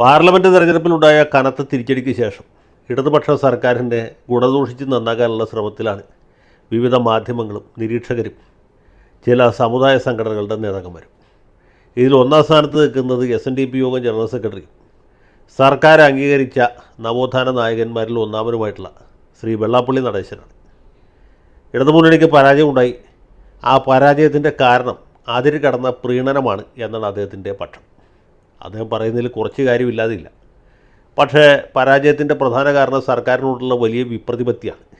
Parliament തെരഞ്ഞെടുപ്പിലുണ്ടായ കനത്ത തിരിച്ചടിക്ക് ശേഷം ഇടതുപക്ഷ സർക്കാരിന്റെ ഗുണദോഷിച്ച് നന്നാക്കാനുള്ള ശ്രമത്തിലാണ് വിവിധ മാധ്യമങ്ങളും നിരീക്ഷകരും ചില സമുദായ സംഘടനകളുടെ നേതാക്കന്മാരും. ഇതിൽ ഒന്നാം സ്ഥാനത്ത് നിൽക്കുന്നത് എസ് എൻ ഡി പി യോഗം ജനറൽ സെക്രട്ടറി. സർക്കാർ അംഗീകരിച്ച നവോത്ഥാന നായകന്മാരിൽ ഒന്നാമനുമായിട്ടുള്ള ശ്രീ വെള്ളാപ്പള്ളി നടേശനാണ്. ഇടതുമുന്നണിക്ക് പരാജയമുണ്ടായി. ആ പരാജയത്തിന്റെ കാരണം അതിര് കടന്ന പ്രീണനമാണ് എന്നാണ് അദ്ദേഹത്തിന്റെ പക്ഷം. അദ്ദേഹം പറയുന്നതിൽ കുറച്ച് കാര്യമില്ലാതില്ല. പക്ഷേ പരാജയത്തിന്റെ പ്രധാന കാരണം സർക്കാരിനോടുള്ള വലിയ വിപ്രതിപത്തിയാണ്.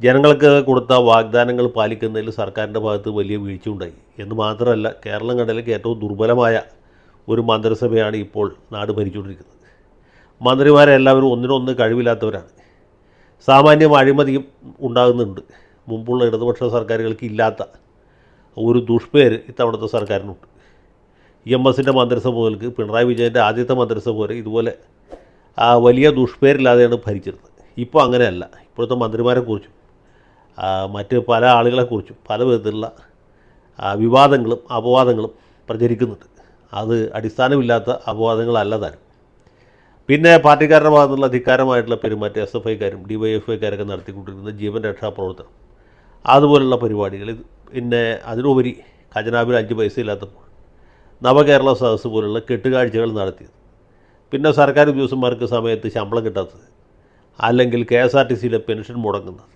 ജനങ്ങൾക്ക് കൊടുത്ത വാഗ്ദാനങ്ങൾ പാലിക്കുന്നതിൽ സർക്കാരിന്റെ ഭാഗത്ത് വലിയ വീഴ്ച ഉണ്ടായി എന്ന് മാത്രമല്ല കേരളം കണ്ടതിലേക്ക് ഏറ്റവും ദുർബലമായ ഒരു മന്ത്രിസഭയാണ് ഇപ്പോൾ നാട് ഭരിച്ചുകൊണ്ടിരിക്കുന്നത്. മന്ത്രിമാരെല്ലാവരും ഒന്നിനൊന്ന് കഴിവില്ലാത്തവരാണ്. സാമാന്യം അഴിമതിയും ഉണ്ടാകുന്നുണ്ട്. മുമ്പുള്ള ഇടതുപക്ഷ സർക്കാരുകൾക്ക് ഇല്ലാത്ത ഒരു ദുഷ്പേര് ഇത്തവണത്തെ സർക്കാരിനുണ്ട്. എം എസിന്റെ മന്ത്രിസഭ മുതൽക്ക് പിണറായി വിജയന്റെ ആദ്യത്തെ മന്ത്രിസഭ വരെ ഇതുപോലെ ആ, വലിയ ദുഷ്പേരില്ലാതെയാണ് ഭരിച്ചിരുന്നത്. ഇപ്പോൾ അങ്ങനെയല്ല. ഇപ്പോഴത്തെ മന്ത്രിമാരെക്കുറിച്ചും മറ്റ് പല ആളുകളെക്കുറിച്ചും പല വിധത്തിലുള്ള വിവാദങ്ങളും അപവാദങ്ങളും പ്രചരിക്കുന്നുണ്ട്. അത് അടിസ്ഥാനമില്ലാത്ത അപവാദങ്ങളല്ല താനും. പിന്നെ പാർട്ടിക്കാരുടെ ഭാഗത്തുള്ള അധികാരമായിട്ടുള്ള പെരുമാറ്റം എസ് എഫ് ഐക്കാരും ഡി വൈ എഫ് ഐക്കാരൊക്കെ നടത്തിക്കൊണ്ടിരിക്കുന്ന ജീവൻ രക്ഷാ പ്രവർത്തനം അതുപോലുള്ള പരിപാടികൾ പിന്നെ അതിനുപരി ഖജനാവിൽ അഞ്ച് പൈസ ഇല്ലാത്തപ്പോൾ നവകേരള സദസ്സ് പോലുള്ള കെട്ടുകാഴ്ചകൾ നടത്തിയത്. പിന്നെ സർക്കാർ ഉദ്യോഗസ്ഥന്മാർക്ക് സമയത്ത് ശമ്പളം കിട്ടാത്തത് അല്ലെങ്കിൽ കെ എസ് ആർ ടി സിയിലെ പെൻഷൻ മുടങ്ങുന്നത്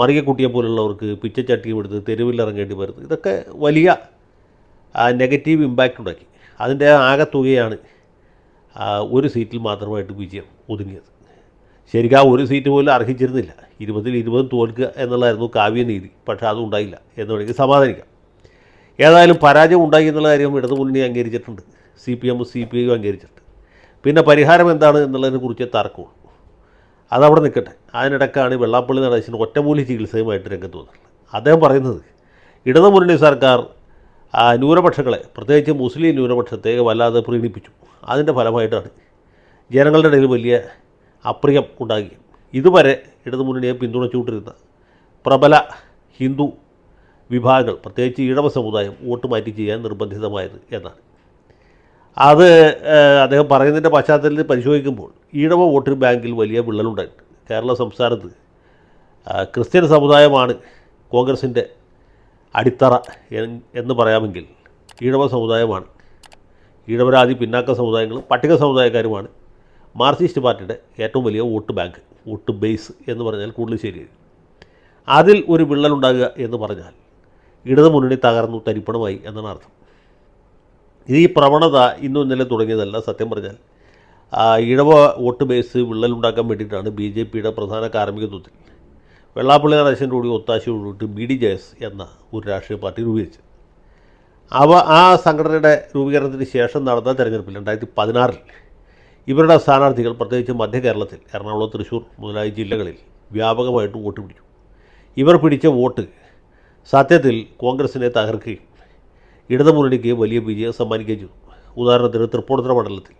മറിയക്കുട്ടിയെ പോലുള്ളവർക്ക് പിച്ചച്ചട്ടിയും എടുത്ത് തെരുവിലിറങ്ങേണ്ടി വരുന്നത് ഇതൊക്കെ വലിയ നെഗറ്റീവ് ഇമ്പാക്റ്റ് ഉണ്ടാക്കി. അതിന്റെ ആകെ തുകയാണ് ഒരു സീറ്റിൽ മാത്രമായിട്ട് വിജയം ഒതുങ്ങിയത്. ശരിക്കും ആ ഒരു സീറ്റ് പോലും അർഹിച്ചിരുന്നില്ല. ഇരുപതിൽ ഇരുപതും തോൽക്കുക എന്നുള്ളതായിരുന്നു കാവ്യനീതി പക്ഷേ അതും ഉണ്ടായില്ല എന്ന് വേണമെങ്കിൽ സമാധാനിക്കാം. ഏതായാലും പരാജയം ഉണ്ടായി എന്നുള്ള കാര്യം ഇടതുമുന്നണി അംഗീകരിച്ചിട്ടുണ്ട്. സി പി എമ്മും സി പി ഐയും അംഗീകരിച്ചിട്ടുണ്ട്. പിന്നെ പരിഹാരം എന്താണ് എന്നുള്ളതിനെ കുറിച്ച് തർക്കമുള്ളൂ. അതവിടെ നിൽക്കട്ടെ. അതിനിടക്കാണ് വെള്ളാപ്പള്ളി നടേശന് ഒറ്റമൂലി ചികിത്സയുമായിട്ട് രംഗത്ത് വന്നിട്ടുള്ളത്. അദ്ദേഹം പറയുന്നത് ഇടതുമുന്നണി സർക്കാർ ന്യൂനപക്ഷങ്ങളെ പ്രത്യേകിച്ച് മുസ്ലിം ന്യൂനപക്ഷത്തെ വല്ലാതെ പ്രീണിപ്പിച്ചു. അതിന്റെ ഫലമായിട്ടാണ് ജനങ്ങളുടെ ഇടയിൽ വലിയ അപ്രിയം ഉണ്ടാകുകയും ഇതുവരെ ഇടതുമുന്നണിയെ പിന്തുണച്ചുകൊണ്ടിരുന്ന പ്രബല ഹിന്ദു വിഭാഗങ്ങൾ പ്രത്യേകിച്ച് ഈഴവ സമുദായം വോട്ട് മാറ്റി ചെയ്യാൻ നിർബന്ധിതമായത് എന്നാണ്. അത് അദ്ദേഹം പറയുന്നതിന്റെ പശ്ചാത്തലത്തിൽ പരിശോധിക്കുമ്പോൾ ഈഴവ വോട്ട് ബാങ്കിൽ വലിയ വിള്ളലുണ്ടായിട്ടുണ്ട് കേരള സംസ്ഥാനത്ത് ക്രിസ്ത്യൻ സമുദായമാണ് കോൺഗ്രസിന്റെ അടിത്തറ എന്ന് പറയാമെങ്കിൽ ഈഴവ സമുദായമാണ് ഈഴവരാദി പിന്നാക്ക സമുദായങ്ങളും പട്ടിക സമുദായക്കാരുമാണ് മാർക്സിസ്റ്റ് പാർട്ടിയുടെ ഏറ്റവും വലിയ വോട്ട് ബാങ്ക് വോട്ട് ബേസ് എന്ന് പറഞ്ഞാൽ കൂടുതൽ ശരിയായി. അതിൽ ഒരു വിള്ളലുണ്ടാകുക എന്ന് പറഞ്ഞാൽ ഇടതു മുന്നണി തകർന്നു തരിപ്പണമായി എന്നാണ് അർത്ഥം. ഇത് ഈ പ്രവണത ഇന്നും ഇന്നലെ തുടങ്ങിയതല്ല സത്യം പറഞ്ഞാൽ. ഇഴവ വോട്ട് ബേസ് വിള്ളലുണ്ടാക്കാൻ വേണ്ടിയിട്ടാണ് ബി ജെ പിയുടെ പ്രധാന കാർമ്മികത്വത്തിൽ വെള്ളാപ്പള്ളി നടേശന്റെ കൂടി ഒത്താശയോടുകൂടി ബി ഡി ജെ എസ് എന്ന ഒരു രാഷ്ട്രീയ പാർട്ടി രൂപീകരിച്ചത്. അവ ആ സംഘടനയുടെ രൂപീകരണത്തിന് ശേഷം നടന്ന തെരഞ്ഞെടുപ്പിൽ രണ്ടായിരത്തി പതിനാറിൽ ഇവരുടെ സ്ഥാനാർത്ഥികൾ പ്രത്യേകിച്ച് മധ്യ കേരളത്തിൽ എറണാകുളം തൃശ്ശൂർ മുതലായ ജില്ലകളിൽ വ്യാപകമായിട്ട് വോട്ട് പിടിച്ചു. ഇവർ പിടിച്ച വോട്ട് സത്യത്തിൽ കോൺഗ്രസിനെ തകർക്കുകയും ഇടതുമുന്നണിക്ക് വലിയ വിജയം സമ്മാനിക്കുകയും ചെയ്തു. ഉദാഹരണത്തിന് തൃപ്പൂണിത്തുറ മണ്ഡലത്തിൽ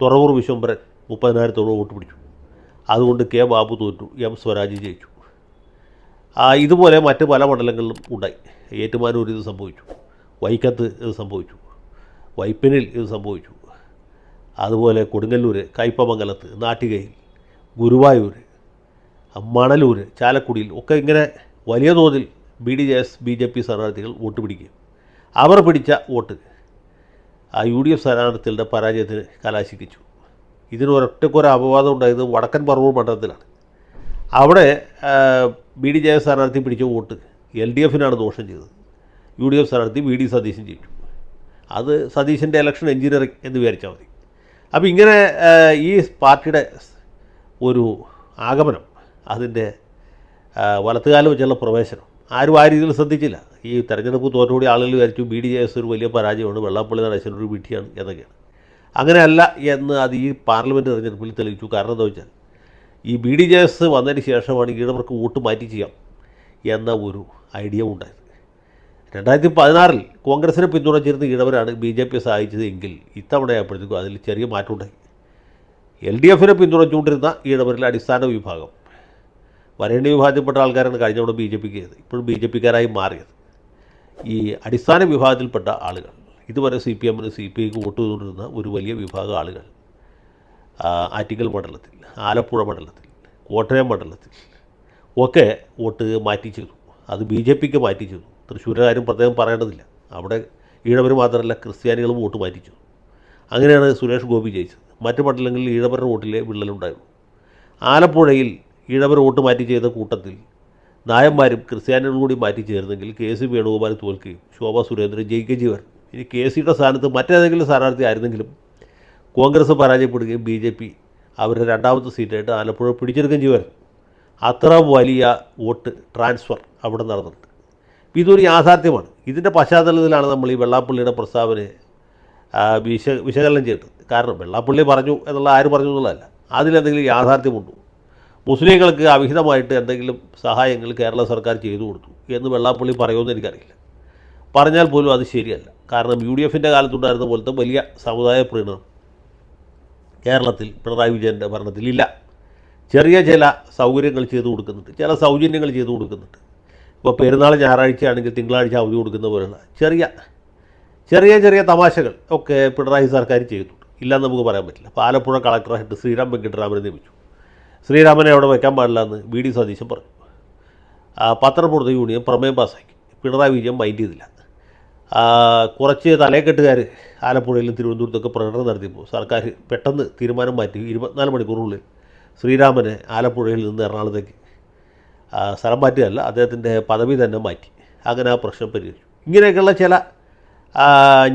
തുറവൂർ വിശ്വംഭരൻ മുപ്പതിനായിരത്തോളം വോട്ട് പിടിച്ചു. അതുകൊണ്ട് കെ ബാബു തോറ്റു എം സ്വരാജ് ജയിച്ചു. ഇതുപോലെ മറ്റ് പല മണ്ഡലങ്ങളിലും ഉണ്ടായി. ഏറ്റുമാനൂർ ഇത് സംഭവിച്ചു വൈക്കത്ത് ഇത് സംഭവിച്ചു വൈപ്പിനിൽ ഇത് സംഭവിച്ചു. അതുപോലെ കൊടുങ്ങല്ലൂർ കയ്പമംഗലത്ത് നാട്ടികയിൽ ഗുരുവായൂർ മണലൂർ ചാലക്കുടിയിൽ ഒക്കെ ഇങ്ങനെ വലിയ തോതിൽ B D J S B J P സ്ഥാനാർത്ഥികൾ വോട്ട് പിടിക്കുകയും അവർ പിടിച്ച വോട്ട് ആ യു ഡി എഫ് സ്ഥാനാർത്ഥികളുടെ പരാജയത്തിന് കലാശിപ്പിച്ചു. ഇതിന് ഒരൊറ്റക്കൊരു അപവാദം ഉണ്ടായത് വടക്കൻ പറവൂർ മണ്ഡലത്തിലാണ്. അവിടെ ബി ഡി ജെ എസ് സ്ഥാനാർത്ഥി പിടിച്ച വോട്ട് എൽ ഡി എഫിനാണ് ദോഷം ചെയ്തത്. യു ഡി എഫ് സ്ഥാനാർത്ഥി വി ഡി സതീശൻ ജയിച്ചു അത് സതീശന്റെ ഇലക്ഷൻ എഞ്ചിനീയറിംഗ് എന്ന് വിചാരിച്ചാൽ മതി. അപ്പോൾ ഇങ്ങനെ ഈ പാർട്ടിയുടെ ഒരു ആഗമനം അതിന്റെ വലത്തുകാലം വെച്ചുള്ള പ്രവേശനം ആരും ആ രീതിയിൽ ശ്രദ്ധിച്ചില്ല. ഈ തെരഞ്ഞെടുപ്പ് തോറ്റുകൂടി ആളുകൾ വിചാരിച്ചു ബി ഡി ജെ എസ് ഒരു വലിയ പരാജയമാണ് വെള്ളാപ്പള്ളി നടേശൻ ഒരു വിട്ടിയാണ് എന്നൊക്കെയാണ്. അങ്ങനെയല്ല എന്ന് അത് ഈ പാർലമെന്റ് തെരഞ്ഞെടുപ്പിൽ തെളിയിച്ചു. കാരണം എന്താ വെച്ചാൽ ഈ ബി ഡി ജെ എസ് വന്നതിന് ശേഷമാണ് ഈഴവർക്ക് വോട്ട് മാറ്റി ചെയ്യാം എന്ന ഒരു ഐഡിയ ഉണ്ടായത്. രണ്ടായിരത്തി പതിനാറിൽ കോൺഗ്രസിനെ പിന്തുണച്ചിരുന്ന ഈഴവരാണ് ബി ജെ പി സഹായിച്ചത് എങ്കിൽ ഇത്തവണയായപ്പോഴത്തേക്കും അതിൽ ചെറിയ മാറ്റമുണ്ടായി. എൽ ഡി എഫിനെ പിന്തുണച്ചുകൊണ്ടിരുന്ന ഈഴവരിലെ അടിസ്ഥാന വിഭാഗം വരേണ്യ വിഭാഗത്തിൽപ്പെട്ട ആൾക്കാരാണ് കഴിഞ്ഞ തവണ ബി ജെ പിക്ക് ചെയ്തത് ഇപ്പോഴും ബി ജെ പിക്കാരായി മാറിയത്. ഈ അടിസ്ഥാന വിഭാഗത്തിൽപ്പെട്ട ആളുകൾ ഇതുവരെ സി പി എമ്മിന് സി പി ഐക്ക് വോട്ട് ചെയ്തുകൊണ്ടിരുന്ന ഒരു വലിയ വിഭാഗം ആളുകൾ ആറ്റിക്കൽ മണ്ഡലത്തിൽ ആലപ്പുഴ മണ്ഡലത്തിൽ കോട്ടയം മണ്ഡലത്തിൽ ഒക്കെ വോട്ട് മാറ്റി ചെയ്തു. അത് ബി ജെ പിക്ക് മാറ്റി ചെയ്തു. തൃശ്ശൂരുകാരും പ്രത്യേകം പറയേണ്ടതില്ല. അവിടെ ഈഴവർ മാത്രമല്ല ക്രിസ്ത്യാനികളും വോട്ട് മാറ്റി ചെയ്തു. അങ്ങനെയാണ് സുരേഷ് ഗോപി ജയിച്ചത്. മറ്റ് മണ്ഡലങ്ങളിൽ ഈഴവരുടെ വോട്ടിലെ വിള്ളലുണ്ടായിരുന്നു ആലപ്പുഴയിൽ ഈഴവർ വോട്ട് മാറ്റി ചെയ്ത കൂട്ടത്തിൽ നായന്മാരും ക്രിസ്ത്യാനികളും കൂടി മാറ്റി ചേർന്നെങ്കിൽ കെ സി വേണുഗോപാൽ തോൽക്കുകയും ശോഭ സുരേന്ദ്രൻ ജയിക്കുകയും ചെയ്യും ഇനി കെ സിയുടെ സ്ഥാനത്ത് മറ്റേതെങ്കിലും സ്ഥാനാർത്ഥി ആയിരുന്നെങ്കിലും കോൺഗ്രസ് പരാജയപ്പെടുകയും ബി ജെ പി അവരുടെ രണ്ടാമത്തെ സീറ്റായിട്ട് ആലപ്പുഴ പിടിച്ചെടുക്കുകയും ചെയ്യും അത്ര വലിയ വോട്ട് ട്രാൻസ്ഫർ അവിടെ നടന്നിട്ടുണ്ട്. ഇതൊരു യാഥാർത്ഥ്യമാണ്. ഇതിന്റെ പശ്ചാത്തലത്തിലാണ് നമ്മൾ ഈ വെള്ളാപ്പള്ളിയുടെ പ്രസ്താവനയെ വിശ വിശകലനം ചെയ്തത്. കാരണം വെള്ളാപ്പള്ളി പറഞ്ഞു എന്നുള്ള ആര് പറഞ്ഞു എന്നുള്ളതല്ല. അതിലെന്തെങ്കിലും യാഥാർത്ഥ്യമുണ്ടോ? മുസ്ലിങ്ങൾക്ക് അവിഹിതമായിട്ട് എന്തെങ്കിലും സഹായങ്ങൾ കേരള സർക്കാർ ചെയ്തു കൊടുത്തു എന്ന് വെള്ളാപ്പള്ളി പറയുമെന്ന് എനിക്കറിയില്ല. പറഞ്ഞാൽ പോലും അത് ശരിയല്ല. കാരണം യു ഡി എഫിന്റെ കാലത്തുണ്ടായിരുന്ന പോലത്തെ വലിയ സമുദായ പ്രീണനം കേരളത്തിൽ പിണറായി വിജയന്റെ ഭരണത്തിലില്ല ചെറിയ ചില സൗകര്യങ്ങൾ ചെയ്തു കൊടുക്കുന്നുണ്ട്. ചില സൗജന്യങ്ങൾ ചെയ്തു കൊടുക്കുന്നുണ്ട്. ഇപ്പോൾ പെരുന്നാൾ ഞായറാഴ്ചയാണെങ്കിൽ തിങ്കളാഴ്ച അവധി കൊടുക്കുന്ന പോലുള്ള ചെറിയ ചെറിയ ചെറിയ തമാശകൾ ഒക്കെ പിണറായി സർക്കാർ ചെയ്തിട്ടുണ്ട്. ഇല്ലെന്ന് നമുക്ക് പറയാൻ പറ്റില്ല. പാലപ്പുഴ കളക്ടറായിട്ട് ശ്രീറാം വെങ്കിട്ടരാമനെ നിയമിച്ചു. ശ്രീരാമനെ അവിടെ വയ്ക്കാൻ പാടില്ല എന്ന് വി ഡി സതീശൻ പറഞ്ഞു. പത്രപ്രവർത്തക യൂണിയൻ പ്രമേയം പാസ്സാക്കി. പിണറായി വിജയൻ മൈൻഡ് ചെയ്തില്ല. കുറച്ച് തലയെക്കെട്ടുകാർ ആലപ്പുഴയിലും തിരുവനന്തപുരത്തൊക്കെ പ്രകടനം നടത്തിയപ്പോൾ സർക്കാർ പെട്ടെന്ന് തീരുമാനം മാറ്റി ഇരുപത്തിനാല് മണിക്കൂറിനുള്ളിൽ ശ്രീരാമനെ ആലപ്പുഴയിൽ നിന്ന് എറണാകുളത്തേക്ക് സ്ഥലം മാറ്റുകയല്ല അദ്ദേഹത്തിന്റെ പദവി തന്നെ മാറ്റി. അങ്ങനെ ആ പ്രശ്നം പരിഹരിച്ചു. ഇങ്ങനെയൊക്കെയുള്ള ചില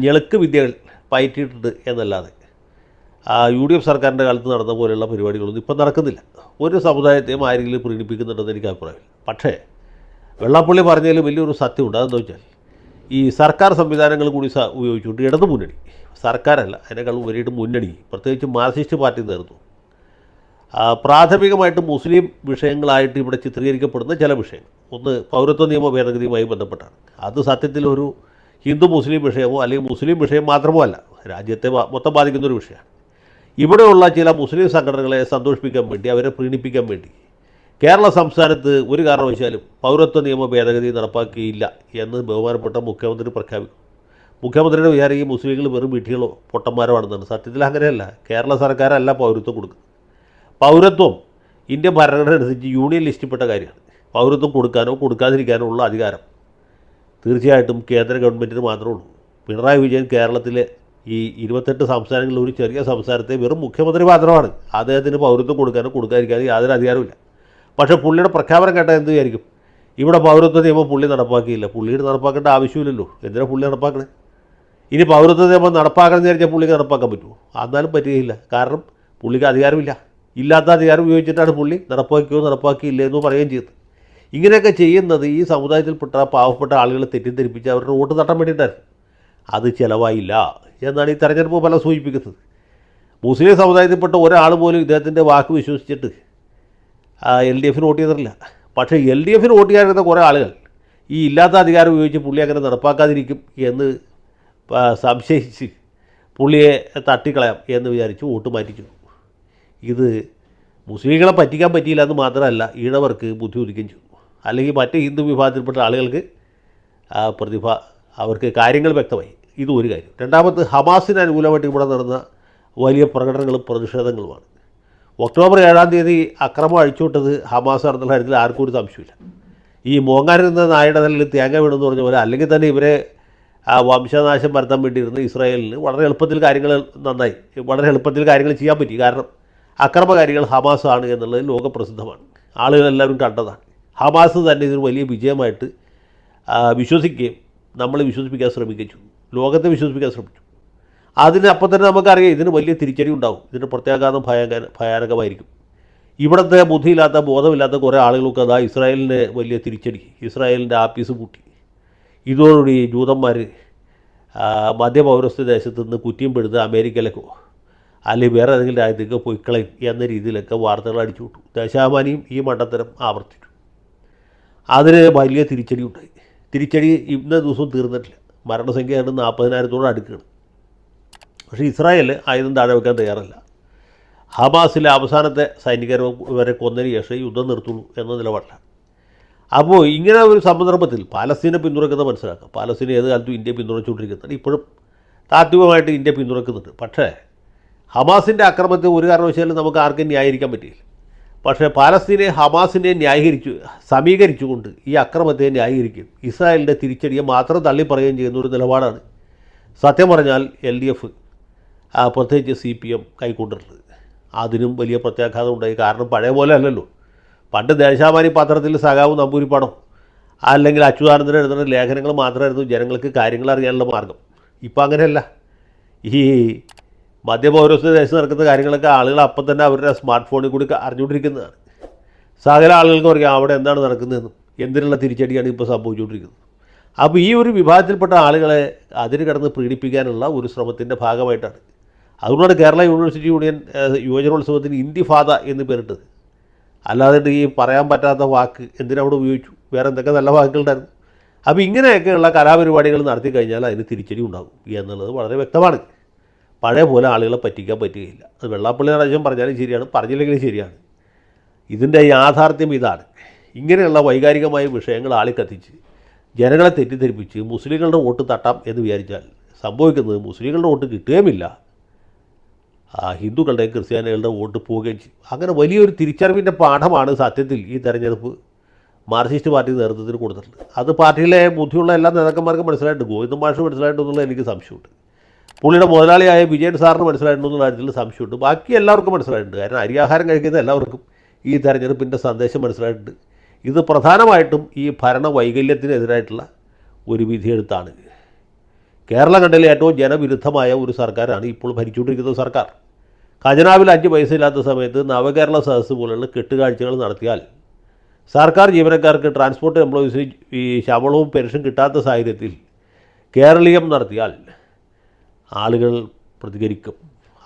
ഞെളുക്ക് വിദ്യകൾ പയറ്റിയിട്ടുണ്ട് എന്നല്ലാതെ യു ഡി എഫ് സർക്കാരിന്റെ കാലത്ത് നടന്ന പോലെയുള്ള പരിപാടികളൊന്നും ഇപ്പം നടക്കുന്നില്ല. ഒരു സമുദായത്തെയും ആരെങ്കിലും പ്രീണിപ്പിക്കുന്നുണ്ടെന്ന് എനിക്ക് അഭിപ്രായമില്ല. പക്ഷേ വെള്ളാപ്പള്ളി പറഞ്ഞതിൽ വലിയൊരു സത്യമുണ്ട്. അതെന്താ വെച്ചാൽ ഈ സർക്കാർ സംവിധാനങ്ങൾ കൂടി ഉപയോഗിച്ചുകൊണ്ട് ഇടതു മുന്നണി സർക്കാരല്ല അതിനേക്കാൾ ഉപരിയായിട്ട് മുന്നണി പ്രത്യേകിച്ച് മാർക്സിസ്റ്റ് പാർട്ടി നേർന്നു. പ്രാഥമികമായിട്ട് മുസ്ലിം വിഷയങ്ങളായിട്ട് ഇവിടെ ചിത്രീകരിക്കപ്പെടുന്ന ചില വിഷയങ്ങൾ. ഒന്ന് പൗരത്വ നിയമ ഭേദഗതിയുമായി ബന്ധപ്പെട്ടാണ്. അത് സത്യത്തിൽ ഒരു ഹിന്ദു മുസ്ലിം വിഷയമോ അല്ലെങ്കിൽ മുസ്ലിം വിഷയം മാത്രമോ അല്ല. രാജ്യത്തെ മൊത്തം ബാധിക്കുന്ന ഒരു വിഷയമാണ്. ഇവിടെയുള്ള ചില മുസ്ലിം സംഘടനകളെ സന്തോഷിപ്പിക്കാൻ വേണ്ടി അവരെ പ്രീണിപ്പിക്കാൻ വേണ്ടി കേരള സംസ്ഥാനത്ത് ഒരു കാരണവശാലും പൗരത്വ നിയമ ഭേദഗതി നടപ്പാക്കിയില്ല എന്ന് ബഹുമാനപ്പെട്ട മുഖ്യമന്ത്രി പ്രഖ്യാപിക്കും. മുഖ്യമന്ത്രിയുടെ വിചാരം ഈ മുസ്ലിങ്ങൾ വെറും വീട്ടികളോ പൊട്ടന്മാരോ ആണെന്നാണ് സത്യത്തിൽ അങ്ങനെയല്ല. കേരള സർക്കാരല്ല പൗരത്വം കൊടുക്കുന്നത്. പൗരത്വം ഇന്ത്യൻ ഭരണഘടന അനുസരിച്ച് യൂണിയൻ ലിസ്റ്റിൽപ്പെട്ട കാര്യമാണ്. പൗരത്വം കൊടുക്കാനോ കൊടുക്കാതിരിക്കാനോ ഉള്ള അധികാരം തീർച്ചയായിട്ടും കേന്ദ്ര ഗവൺമെന്റിന് മാത്രമേ ഉള്ളൂ. പിണറായി വിജയൻ കേരളത്തിലെ ഈ ഇരുപത്തെട്ട് സംസ്ഥാനങ്ങളിൽ ഒരു ചെറിയ സംസ്ഥാനത്തെ വെറും മുഖ്യമന്ത്രി മാത്രമാണ്. അദ്ദേഹത്തിന് പൗരത്വം കൊടുക്കാനോ കൊടുക്കാതിരിക്കാനോ യാതൊരു അധികാരമില്ല പക്ഷേ പുള്ളിയുടെ പ്രഖ്യാപനം കേട്ടാൽ എന്ത് വിചാരിക്കും? ഇവിടെ പൗരത്വ നിയമം പുള്ളി നടപ്പാക്കിയില്ല. പുള്ളിയുടെ നടപ്പാക്കേണ്ട ആവശ്യമില്ലല്ലോ. എന്തിനാ പുള്ളി നടപ്പാക്കണേ? ഇനി പൗരത്വ നിയമം നടപ്പാക്കണം എന്ന് വിചാരിച്ചാൽ പുള്ളിക്ക് നടപ്പാക്കാൻ പറ്റുമോ? എന്നാലും പറ്റുകയില്ല. കാരണം പുള്ളിക്ക് അധികാരമില്ല. ഇല്ലാത്ത അധികാരം ഉപയോഗിച്ചിട്ടാണ് പുള്ളി നടപ്പാക്കിയോ നടപ്പാക്കിയില്ല എന്ന് പറയുകയും ചെയ്തത്. ഇങ്ങനെയൊക്കെ ചെയ്യുന്നത് ഈ സമുദായത്തിൽപ്പെട്ട പാവപ്പെട്ട ആളുകളെ തെറ്റിദ്ധരിപ്പിച്ച് അവരുടെ വോട്ട് തട്ടാൻ വേണ്ടിയിട്ടായിരുന്നു. അത് ചിലവായില്ല എന്നാണ് ഈ തെരഞ്ഞെടുപ്പ് ഫലം സൂചിപ്പിക്കുന്നത്. മുസ്ലിം സമുദായത്തിൽപ്പെട്ട ഒരാൾ പോലും ഇദ്ദേഹത്തിന്റെ വാക്ക് വിശ്വസിച്ചിട്ട് എൽ ഡി എഫിന് വോട്ട് ചെയ്തിട്ടില്ല. പക്ഷേ എൽ ഡി എഫിന് വോട്ട് ചെയ്യാൻ കുറേ ആളുകൾ ഈ ഇല്ലാത്ത അധികാരം ഉപയോഗിച്ച് പുള്ളി അങ്ങനെ നടപ്പാക്കാതിരിക്കും എന്ന് സംശയിച്ച് പുള്ളിയെ തട്ടിക്കളയാം എന്ന് വിചാരിച്ച് വോട്ട് മാറ്റിച്ചു ഇത് മുസ്ലിങ്ങളെ പറ്റിക്കാൻ പറ്റിയില്ല എന്ന് മാത്രമല്ല ഈഴവർക്ക് ബുദ്ധി ഉദിക്കുകയും ചെയ്തു. അല്ലെങ്കിൽ മറ്റ് ഹിന്ദു വിഭാഗത്തിൽപ്പെട്ട ആളുകൾക്ക് പ്രതിഭ അവർക്ക് കാര്യങ്ങൾ വ്യക്തമായി. ഇത് ഒരു കാര്യം. രണ്ടാമത് ഹമാസിന് അനുകൂലമായിട്ട് ഇവിടെ നടന്ന വലിയ പ്രകടനങ്ങളും പ്രതിഷേധങ്ങളുമാണ്. ഒക്ടോബർ ഏഴാം തീയതി അക്രമം അഴിച്ചുവിട്ടത് ഹമാസ് നടന്നുള്ള കാര്യത്തിൽ ആർക്കും ഒരു സംശയമില്ല ഈ മോങ്ങാനിരുന്ന നായുടെ നിലയിൽ തേങ്ങ വീണെന്ന് പറഞ്ഞ പോലെ അല്ലെങ്കിൽ തന്നെ ഇവരെ ആ വംശനാശം വരുത്താൻ വേണ്ടിയിരുന്ന ഇസ്രായേലിന് വളരെ എളുപ്പത്തിൽ കാര്യങ്ങൾ നന്നായി വളരെ എളുപ്പത്തിൽ കാര്യങ്ങൾ ചെയ്യാൻ പറ്റി. കാരണം അക്രമകാരികൾ ആണ് എന്നുള്ളത് ലോകപ്രസിദ്ധമാണ് ആളുകളെല്ലാവരും കണ്ടതാണ്. ഹമാസ് തന്നെ ഇതൊരു വലിയ വിജയമായിട്ട് വിശ്വസിക്കുകയും നമ്മൾ വിശ്വസിപ്പിക്കാൻ ശ്രമിക്കുകയും ലോകത്തെ വിശ്വസിപ്പിക്കാൻ ശ്രമിച്ചു. അതിന് അപ്പം തന്നെ നമുക്കറിയാം ഇതിന് വലിയ തിരിച്ചടി ഉണ്ടാവും. ഇതിന് പ്രത്യാഘാതം ഭയങ്കര ഭയാനകമായിരിക്കും. ഇവിടുത്തെ ബുദ്ധിയില്ലാത്ത ബോധമില്ലാത്ത കുറേ ആളുകൾക്ക് അതാ ഇസ്രായേലിന് വലിയ തിരിച്ചടി ഇസ്രായേലിന്റെ ആപ്പീസ് പൂട്ടി. ഇതോടുകൂടി ജൂതന്മാർ മധ്യപൗരസ്ത്യ ദേശത്ത് നിന്ന് കുറ്റിയും പെടുത്ത് അമേരിക്കയിലേക്കോ അല്ലെങ്കിൽ വേറെ ഏതെങ്കിലും രാജ്യത്തേക്ക് പൊയ്ക്കളയും എന്ന രീതിയിലൊക്കെ വാർത്തകൾ അടിച്ചു വിട്ടു. ദേശാഭിമാനിയും ഈ മണ്ടത്തരം ആവർത്തിച്ചു. അതിന് വലിയ തിരിച്ചടി ഉണ്ടായി തിരിച്ചടി ഇന്ന ദിവസവും തീർന്നിട്ടില്ല. മരണസംഖ്യ ഏതാണ്ട് നാൽപ്പതിനായിരത്തോട് അടുക്കുകയാണ്. പക്ഷേ ഇസ്രായേൽ ആയുധം താഴെ വെക്കാൻ തയ്യാറല്ല. ഹമാസിലെ അവസാനത്തെ സൈനികരെ വരെ കൊന്നതിന് ശേഷം യുദ്ധം നിർത്തുള്ളൂ എന്ന നിലപാടിലാണ്. അപ്പോൾ ഇങ്ങനെ ഒരു സന്ദർഭത്തിൽ പാലസ്തീനെ പിന്തുണക്കുന്നത് മനസ്സിലാക്കാം. പാലസ്തീനെ ഏത് കാലത്തും ഇന്ത്യ പിന്തുണച്ചുകൊണ്ടിരിക്കുന്നുണ്ട്. ഇപ്പോഴും താത്വികമായിട്ട് ഇന്ത്യ പിന്തുണക്കുന്നുണ്ട് പക്ഷേ ഹമാസിന്റെ അക്രമത്തെ ഒരു കാരണവശാലും നമുക്ക് ആർക്കും ന്യായീകരിക്കാൻ പറ്റില്ല പക്ഷേ പാലസ്തീനെ ഹമാസിനെ ന്യായീകരിച്ചു സമീകരിച്ചുകൊണ്ട് ഈ അക്രമത്തെ ന്യായീകരിക്കും. ഇസ്രായേലിന്റെ തിരിച്ചടിയെ മാത്രം തള്ളിപ്പറയുകയും ചെയ്യുന്ന ഒരു നിലപാടാണ്. സത്യം പറഞ്ഞാൽ എൽ ഡി എഫ് പ്രത്യേകിച്ച് സി പി എം കൈക്കൊണ്ടിട്ടുള്ളത്. അതിനും വലിയ പ്രത്യാഘാതം ഉണ്ടായി. കാരണം പഴയ പോലെ അല്ലല്ലോ. പണ്ട് ദേശാമാനി പത്രത്തിൽ സഖാവ് നമ്പൂരിപ്പടം അല്ലെങ്കിൽ അച്യുതാനന്ദൻ എഴുതുന്ന ലേഖനങ്ങൾ മാത്രമായിരുന്നു ജനങ്ങൾക്ക് കാര്യങ്ങൾ അറിയാനുള്ള മാർഗം. ഇപ്പം അങ്ങനെയല്ല. ഈ മധ്യപൗരസ്ത്യ ദേശത്ത് നടക്കുന്ന കാര്യങ്ങളൊക്കെ ആളുകൾ അപ്പം തന്നെ അവരുടെ സ്മാർട്ട് ഫോണിൽ കൂടി അറിഞ്ഞുകൊണ്ടിരിക്കുന്നതാണ്. സകല ആളുകൾക്കും അറിയാം അവിടെ എന്താണ് നടക്കുന്നതെന്നും എന്തിനുള്ള തിരിച്ചടിയാണ് ഇപ്പോൾ സംഭവിച്ചുകൊണ്ടിരിക്കുന്നത്. അപ്പോൾ ഈ ഒരു വിഭാഗത്തിൽപ്പെട്ട ആളുകളെ അതിന് കടന്ന് പീഡിപ്പിക്കാനുള്ള ഒരു ശ്രമത്തിന്റെ ഭാഗമായിട്ടാണ്. അതുകൊണ്ടാണ് കേരള യൂണിവേഴ്സിറ്റി യൂണിയൻ യുവജനോത്സവത്തിന് യുവജനോത്സവത്തിന് ഇന്തിഫാദ എന്ന് പേരിട്ടത്. അല്ലാതെ ഈ പറയാൻ പറ്റാത്ത വാക്ക് എന്തിനവിടെ ഉപയോഗിച്ചു? വേറെ എന്തൊക്കെ നല്ല വാക്കുകളുണ്ടായിരുന്നു? അപ്പോൾ ഇങ്ങനെയൊക്കെയുള്ള കലാപരിപാടികൾ നടത്തി കഴിഞ്ഞാൽ അതിന് തിരിച്ചടി ഉണ്ടാകും എന്നുള്ളത് വളരെ വ്യക്തമാണ്. പഴയ പോലെ ആളുകളെ പറ്റിക്കാൻ പറ്റുകയില്ല. അത് വെള്ളാപ്പള്ളി പ്രാവശ്യം പറഞ്ഞാലും ശരിയാണ് പറഞ്ഞില്ലെങ്കിലും ശരിയാണ്. ഇതിന്റെ യാഥാർത്ഥ്യം ഇതാണ്. ഇങ്ങനെയുള്ള വൈകാരികമായ വിഷയങ്ങൾ ആളിക്കത്തിച്ച് ജനങ്ങളെ തെറ്റിദ്ധരിപ്പിച്ച് മുസ്ലിങ്ങളുടെ വോട്ട് തട്ടാം എന്ന് വിചാരിച്ചാൽ സംഭവിക്കുന്നത് മുസ്ലിങ്ങളുടെ വോട്ട് കിട്ടുകയുമില്ല. ഹിന്ദുക്കളുടെയും ക്രിസ്ത്യാനികളുടെ വോട്ട് പോവുകയും ചെയ്യും. അങ്ങനെ വലിയൊരു തിരിച്ചറിവിന്റെ പാഠമാണ് സത്യത്തിൽ ഈ തെരഞ്ഞെടുപ്പ് മാർക്സിസ്റ്റ് പാർട്ടി നേതൃത്വത്തിന് കൊടുത്തിട്ടുണ്ട് അത് പാർട്ടിയിലെ ബുദ്ധിയുള്ള എല്ലാ നേതാക്കന്മാർക്കും മനസ്സിലായിട്ടുണ്ട്. ഗോവിന്ദ മാഷ് മനസ്സിലായിട്ടുണ്ടെന്നുള്ള എനിക്ക് സംശയമുണ്ട്. പുള്ളിയുടെ മുതലാളിയായ വിജയൻ സാറിന് മനസ്സിലായിട്ടുണ്ടെന്ന കാര്യത്തിൽ സംശയമുണ്ട്. ബാക്കി എല്ലാവർക്കും മനസ്സിലായിട്ടുണ്ട്. കാരണം അരിയാഹാരം കഴിക്കുന്ന എല്ലാവർക്കും ഈ തെരഞ്ഞെടുപ്പിന്റെ സന്ദേശം മനസ്സിലായിട്ടുണ്ട്. ഇത് പ്രധാനമായിട്ടും ഈ ഭരണ വൈകല്യത്തിനെതിരായിട്ടുള്ള ഒരു വിധിയെഴുത്താണ്. കേരളം കണ്ടതിലെ ഏറ്റവും ജനവിരുദ്ധമായ ഒരു സർക്കാരാണ് ഇപ്പോൾ ഭരിച്ചുകൊണ്ടിരിക്കുന്ന സർക്കാർ. ഖജനാവിൽ അഞ്ച് പൈസ ഇല്ലാത്ത സമയത്ത് നവകേരള സദസ്സ് പോലുള്ള കെട്ടുകാഴ്ചകൾ നടത്തിയാൽ സർക്കാർ ജീവനക്കാർക്ക് ട്രാൻസ്പോർട്ട് എംപ്ലോയീസിന് ഈ ശമ്പളവും പെൻഷൻ കിട്ടാത്ത സാഹചര്യത്തിൽ കേരളീയം നടത്തിയാൽ ആളുകൾ പ്രതികരിക്കും.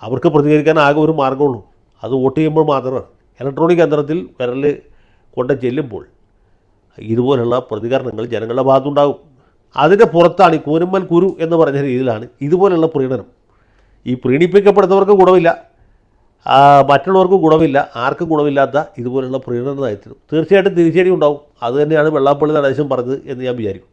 അവർക്ക് പ്രതികരിക്കാൻ ആകെ ഒരു മാർഗമുള്ളൂ. അത് വോട്ട് ചെയ്യുമ്പോൾ മാത്രമാണ് ഇലക്ട്രോണിക് യന്ത്രത്തിൽ വിരൽ കൊണ്ട് ചെല്ലുമ്പോൾ ഇതുപോലുള്ള പ്രതികരണങ്ങൾ ജനങ്ങളുടെ ഭാഗത്തുണ്ടാകും. അതിന്റെ പുറത്താണ് ഈ കൂനമ്മൽ കുരു എന്ന് പറഞ്ഞ രീതിയിലാണ് ഇതുപോലുള്ള പ്രീണനം. ഈ പ്രീണിപ്പിക്കപ്പെടുന്നവർക്ക് ഗുണമില്ല. മറ്റുള്ളവർക്കും ഗുണമില്ല. ആർക്കും ഗുണമില്ലാത്ത ഇതുപോലുള്ള പ്രീണന നയത്തിനും തീർച്ചയായിട്ടും തിരിച്ചടി ഉണ്ടാവും. അതുതന്നെയാണ് വെള്ളാപ്പള്ളി നടേശം പറഞ്ഞത് എന്ന് ഞാൻ വിചാരിക്കും.